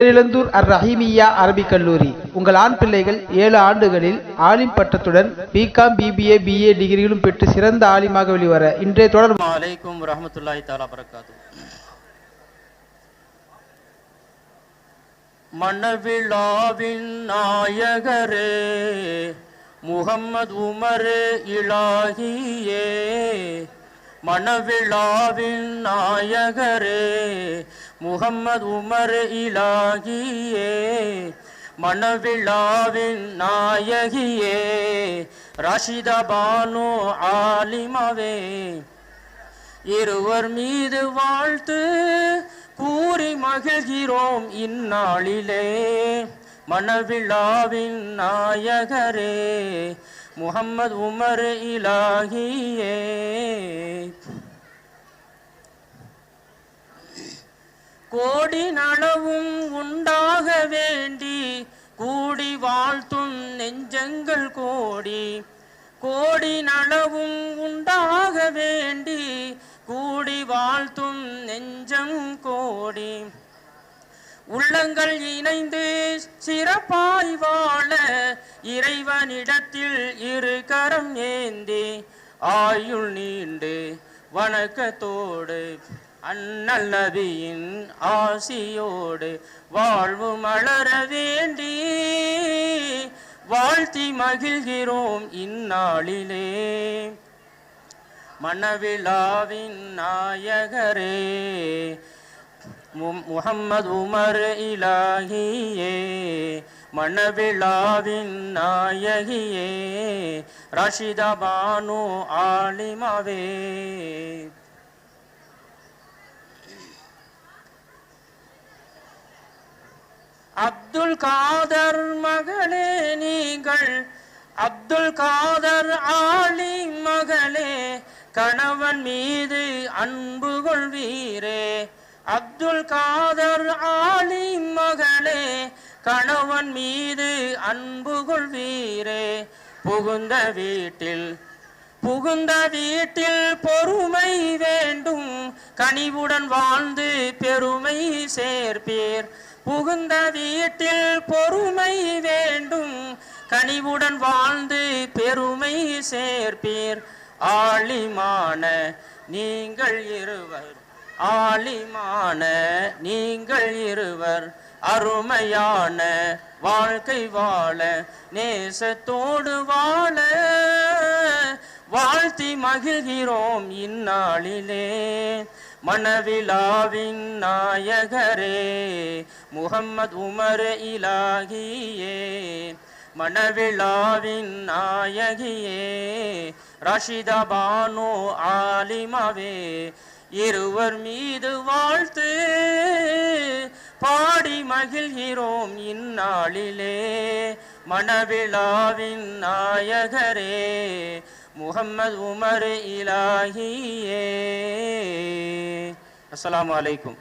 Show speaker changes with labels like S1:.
S1: பேரிழந்தூர் அர் ரஹீமியா அரபிக் கல்லூரி. உங்கள் ஆண் பிள்ளைகள் ஏழு ஆண்டுகளில் ஆலிம் பட்டத்துடன் பிகாம் பிபிஏ பிஏ டிகிரிகளும் பெற்று சிறந்த ஆலிமாக வெளிவர இன்றைய தொடர்
S2: அலைக்கும் ரஹமத்துல்லாஹி தாலா பரக்காத்து மன்னவிழாவின் நாயகரே முகம்மது உமர் இலாகியே மனவிழாவின் நாயகரே முகம்மது உமர் இலாகியே மணவிழாவின் நாயகியே ரஷிதா பானு ஆலிமாவே இருவர் மீது வாழ்த்து கூறி மகிழ்கிறோம் இந்நாளிலே. மணவிழாவின் நாயகரே முகம்மது உமர் இலாகியே. கோடி நலவும் உண்டாக வேண்டி கூடி வாழ்த்தும் நெஞ்சங்கள் கோடி. கோடி நலவும் உண்டாக வேண்டி கூடி வாழ்த்தும் நெஞ்சம் கோடி. உள்ளங்கள் இணைந்து சிறப்பாய் வாழ இறைவனிடத்தில் இரு கரம் ஏந்தி ஆயுள் நீண்டு வணக்கத்தோடு அண்ணல் நபியின் ஆசியோடு வாழ்வு மலர வேண்டி வாழ்த்தி மகிழ்கிறோம் இந்நாளிலே. மணவிழாவின் நாயகரே மு- உமர் இலாகியே மணவிழாவின் நாயகியே ரஷிதா பானு ஆலிமாவே. அப்துல் காதர் மகளே நீங்கள் அப்துல் காதர் ஆலி மகளே கணவன் மீது அன்பு கொள்வீரே. அப்துல் காதர் ஆலி மகளே கணவன் மீது அன்பு கொள்வீரே. புகுந்த வீட்டில் புகுந்த வீட்டில் பொறுமை வேண்டும். கனிவுடன் வாழ்ந்து பெருமை சேர்ப்பீர். புகுந்த வீட்டில் பொறுமை வேண்டும். கனிவுடன் வாழ்ந்து பெருமை சேர்ப்பீர். ஆளிமான நீங்கள் இருவர். ஆளிமான நீங்கள் இருவர். அருமையான வாழ்க்கை வாழ நேசத்தோடு வாழ. வாழ்த்தி மகிழ்கிறோம் இந்நாளிலே. மணவிழாவின் நாயகரே முகம்மது உமர் இலாகியே. மனவிழாவின் நாயகியே ரஷிதா பானு ஆலிமாவே இருவர் மீது வாழ்த்து. பாடி மகிழ்கிறோம் இந்நாளிலே மனவிழாவின் நாயகரே முகம்மது உமர் இலாகியே. আসসালামু আলাইকুম।